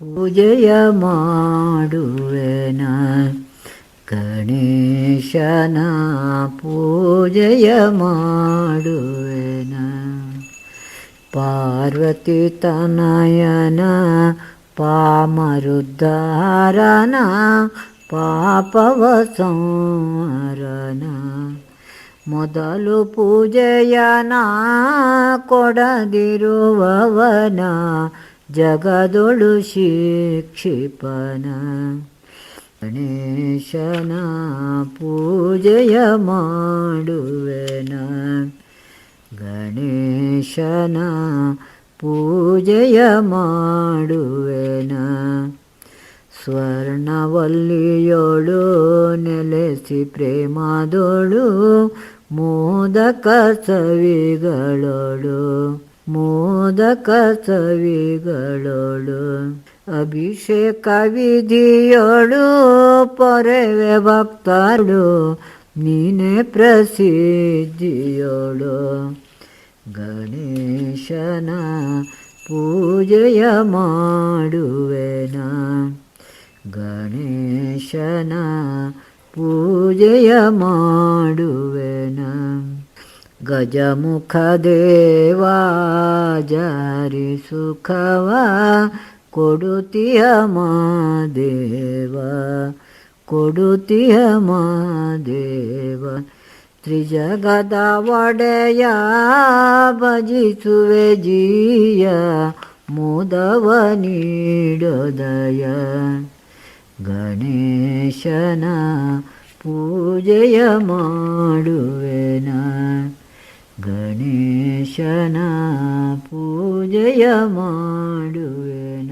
ಪೂಜೆಯ ಮಾಡುವೆನ ಗಣೇಶನ ಪೂಜೆಯ ಮಾಡುವೆನ ಪಾರ್ವತಿ ತನಯನ ಪಾಮರುದ್ಧಾರನ ಪಾಪವ ಸಂಹರನ ಮೊದಲು ಪೂಜೆಯನ ಕೊಡದಿರುವವನ ಜಗದೊಳು ಶಿಕ್ಷಿಪನ. ಗಣೇಶನ ಪೂಜೆಯ ಮಾಡುವೆನ. ಗಣೇಶನ ಪೂಜೆಯ ಮಾಡುವೆನ. ಸ್ವರ್ಣವಲ್ಲಿಯೋಳು ನೆಲೆಸಿ ಪ್ರೇಮದೊಳು ಮೋದಕ ಸವಿಗಳೋಳು. ಮೋದಕ ಸವಿಗಳೋಳು ಅಭಿಷೇಕ ವಿಧಿಯೋಳು ಪೊರೆವೆ ಭಕ್ತಳು ನೀನೆ ಪ್ರಸಿದ್ಧಿಯೋಳು. ಗಣೇಶನ ಪೂಜೆಯ ಮಾಡುವೆನ ಗಣೇಶನ ಪೂಜೆಯ ಮಾಡುವೆನ. ಗಜಮುಖ ದೇವ ಜಾರಿ ಸುಖವ, ಕೊಡುತಿಯ ಮಾದೇವ ಕೊಡುತಿಯ ಮಾದೇವ ತ್ರಿಜಗದ ಒಡೆಯ ಭಜಿಸುವೆ ಜೀಯ, ಮುದವ ನೀಡೋದಯ. ಗಣೇಶನ ಪೂಜೆಯ ಮಾಡುವೆನ. ಗಣೇಶನ ಪೂಜೆಯ ಮಾಡುವೆನ?